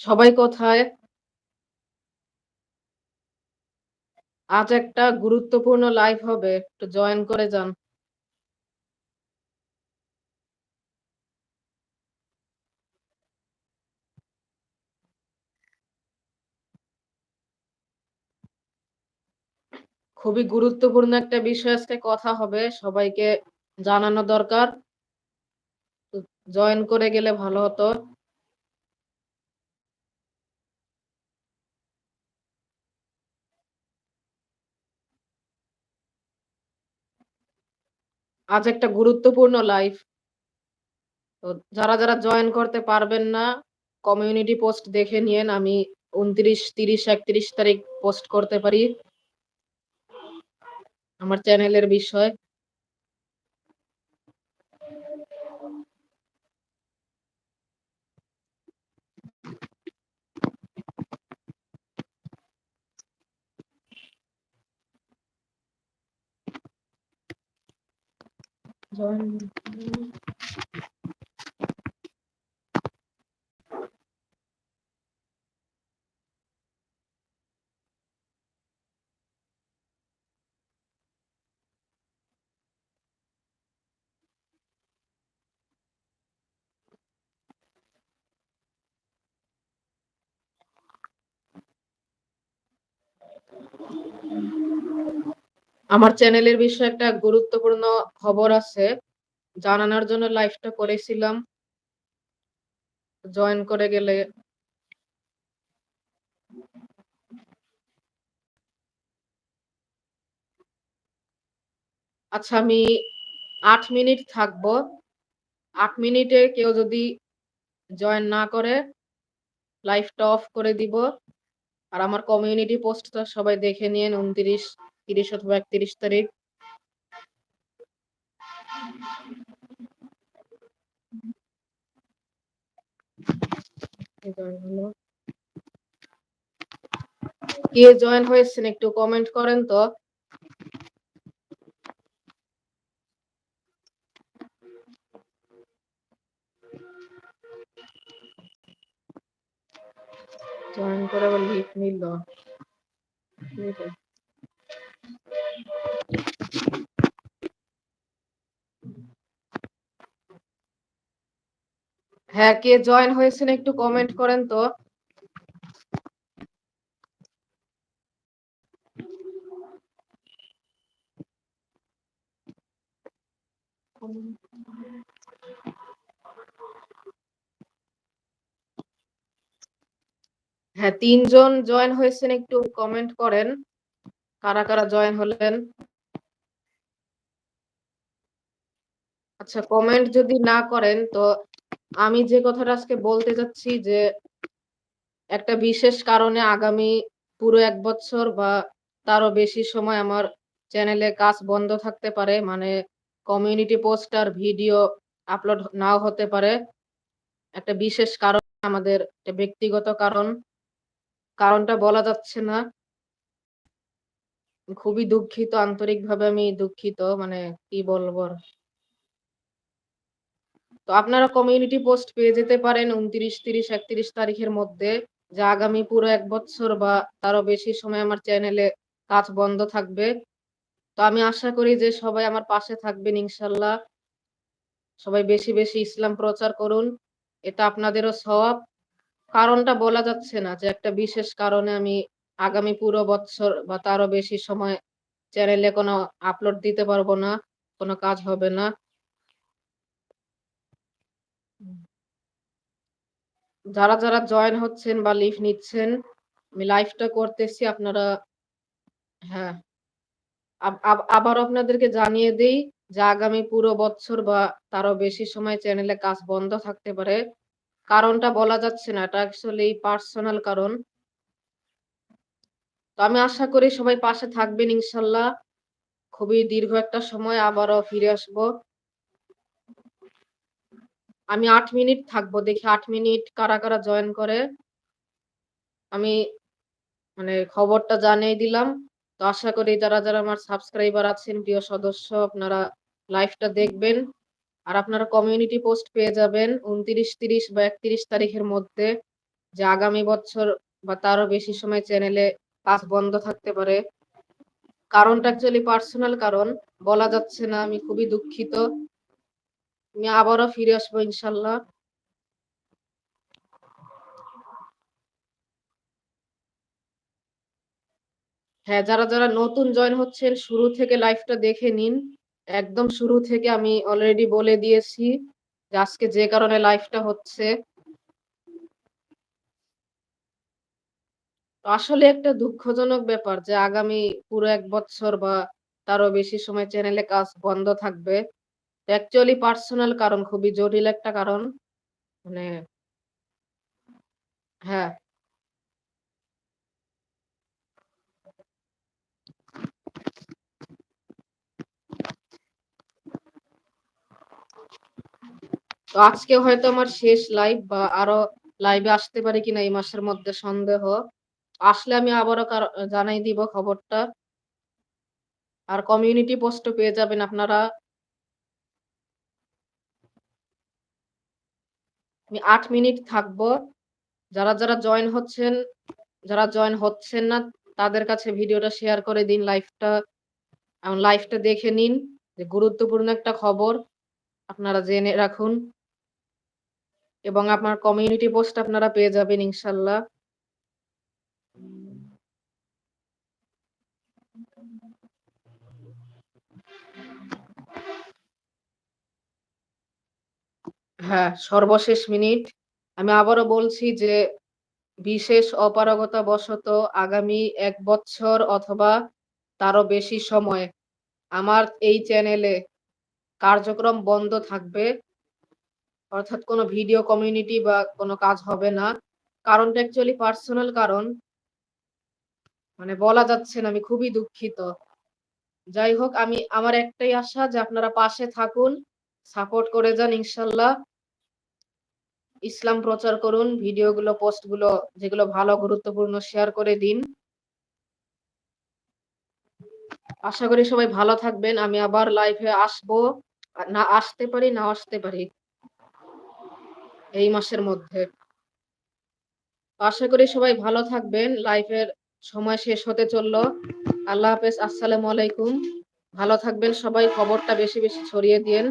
সবাই কোথায়? আজ একটা গুরুত্বপূর্ণ লাইভ হবে। একটু জয়েন করে যান। খুবই গুরুত্বপূর্ণ একটা বিষয় আজকে কথা হবে। সবাইকে জানানো দরকার। জয়েন করে গেলে ভালো হতো। আজ একটা গুরুত্বপূর্ণ লাইভ। তো যারা, যারা জয়েন করতে পারবেন না কমিউনিটি পোস্ট দেখে নিয়েন। আমি ২৯, ৩০, ৩১ তারিখ পোস্ট করতে পারি। আমার চ্যানেলের বিষয়। জয়েন আমার চ্যানেলের বিষয়ে একটা গুরুত্বপূর্ণ খবর আছে। জানানোর জন্য লাইভটা করেছিলাম। জয়েন করে গেলে আচ্ছা আমি আট মিনিট থাকব। আট মিনিটে কেউ যদি জয়েন না করে, লাইভটা অফ করে দিব। আর আমার কমিউনিটি পোস্টটা সবাই দেখে নিয়েন ২৯, ৩০ অথবা ৩১ তারিখ। কে জয়েন হয়েছেন একটু কমেন্ট করেন তো। জয়েন করে আবার লিভ নিল। হ্যাঁ, কে জয়েন হয়েছেন একটু কমেন্ট করেন তো। হ্যাঁ, তিনজন জয়েন হয়েছেন একটু কমেন্ট করেন। কারা, কারা জয়েন হলেন? আচ্ছা কমেন্ট যদি না করেন তো আমি যে কথাটা আজকে বলতে চাচ্ছি যে একটা বিশেষ কারণে আগামী পুরো এক বছর বা তারও বেশি সময় আমার চ্যানেলে কাজ বন্ধ থাকতে পারে। মানে কমিউনিটি পোস্ট আর ভিডিও আপলোড নাও হতে পারে। একটা বিশেষ কারণ আমাদের একটা ব্যক্তিগত কারণ। কারণটা বলা যাচ্ছে না। খুবই দুঃখিত, আন্তরিকভাবে আমি দুঃখিত। মানে কি বলব তো আপনারা কমিউনিটি পোস্ট পেয়ে যেতে পারেন ২৯, ৩০, ৩১ তারিখের মধ্যে। যা আগামী পুরো এক বছর বা তারও বেশি সময় আমার চ্যানেলে কাজ বন্ধ থাকবে। তো আমি আশা করি যে সবাই আমার পাশে থাকবেন ইনশাল্লাহ। সবাই বেশি, বেশি ইসলাম প্রচার করুন। এটা আপনাদেরও সওয়াব। কারণটা বলা যাচ্ছে না যে একটা বিশেষ কারণে আমি আগামী পুরো বৎসর বা তারও বেশি সময় চ্যানেলে কোনো আপলোড দিতে পারব না। কোনো কাজ হবে না। যারা, যারা জয়েন হচ্ছেন বা লিভ নিচ্ছেন, আমি লাইভটা করতেছি আপনারা হ্যাঁ। আব আব আপনাদেরকে জানিয়ে দেই যে আগামী পুরো বৎসর বা তারও বেশি সময় চ্যানেলে কাজ বন্ধ থাকতে পারে। কারণটা বলা যাচ্ছে না। এটা অ্যাকচুয়ালি পার্সোনাল কারণ। তো আমি আশা করি সবাই পাশে থাকবেন ইনশাল্লাহ। খুবই দীর্ঘ একটা সময় আবারও ফিরে আসব। আমি আট মিনিট থাকব। দেখি আট মিনিট কারা, কারা জয়েন করে। আমি মানে খবরটা জানিয়ে দিলাম। তো আশা করি যারা, যারা আমার সাবস্ক্রাইবার আছেন, প্রিয় সদস্য আপনারা লাইভটা দেখবেন। আর আপনারা কমিউনিটি পোস্ট পেয়ে যাবেন ২৯, ৩০ বা ৩১ তারিখের মধ্যে যে আগামী বছর বা তারও বেশি সময় চ্যানেলে কাজ বন্ধ থাকতে পারে। কারণটা অ্যাকচুয়ালি পার্সোনাল কারণ। বলা যাচ্ছে না। আমি খুবই দুঃখিত। আমি আবারও ফিরে আসব ইনশাল্লাহ। হ্যাঁ, যারা, যারা নতুন জয়েন হচ্ছেন শুরু থেকে লাইভটা দেখে নিন। একদম শুরু থেকে আমি অলরেডি বলে দিয়েছি যে আজকে যে কারণে লাইফটা হচ্ছে। আসলে একটা দুঃখজনক ব্যাপার যে আগামী পুরো এক বছর বা তারও বেশি সময় চ্যানেলে কাজ বন্ধ থাকবে। অ্যাকচুয়ালি পার্সোনাল কারণ, খুবই জটিল একটা কারণ। মানে হ্যাঁ। তো আজকে হয়তো আমার শেষ লাইভ বা আরও লাইভে আসতে পারি কিনা এই মাসের মধ্যে সন্দেহ। আসলে আমি আবারও জানাই দিব খবরটা। আর কমিউনিটি পোস্টও পেয়ে যাবেন আপনারা। আমি আট মিনিট থাকব। যারা, যারা জয়েন হচ্ছেন, যারা জয়েন হচ্ছেন না তাদের কাছে ভিডিওটা শেয়ার করে দিন লাইভটা। লাইভটা দেখে নিন যে গুরুত্বপূর্ণ একটা খবর। আপনারা জেনে রাখুন। এবং আপনার কমিউনিটি পোস্ট আপনারা পেয়ে যাবেন ইনশাল্লাহ। হ্যাঁ, সর্বশেষ মিনিট। আমি আবারও বলছি যে বিশেষ অপারগতা অপারগতাবশত আগামী এক বছর অথবা তারও বেশি সময় আমার এই চ্যানেলে কার্যক্রম বন্ধ থাকবে। অর্থাৎ কোনো ভিডিও কমিউনিটি বা কোনো কাজ হবে না। কারণটা অ্যাকচুয়ালি পার্সোনাল কারণ। মানে বলা যাচ্ছে না। আমি খুবই দুঃখিত। যাই হোক আমি আমার একটাই আশা যে আপনারা পাশে থাকুন, সাপোর্ট করে যান ইনশাল্লাহ। ইসলাম প্রচার করুন। ভিডিওগুলো, পোস্টগুলো যেগুলো ভালো গুরুত্বপূর্ণ শেয়ার করে দিন। আশা করি সবাই ভালো থাকবেন। আমি আবার লাইভে আসব। না আসতে পারি, না আসতে পারি। এই মাসের মধ্যে। আশা করি সবাই ভালো থাকবেন। লাইফের সময় শেষ হতে চলল আল্লাহ হাফেজ। আসসালামু আলাইকুম। ভালো থাকবেন সবাই। খবরটা বেশি, বেশি ছড়িয়ে দিয়েন।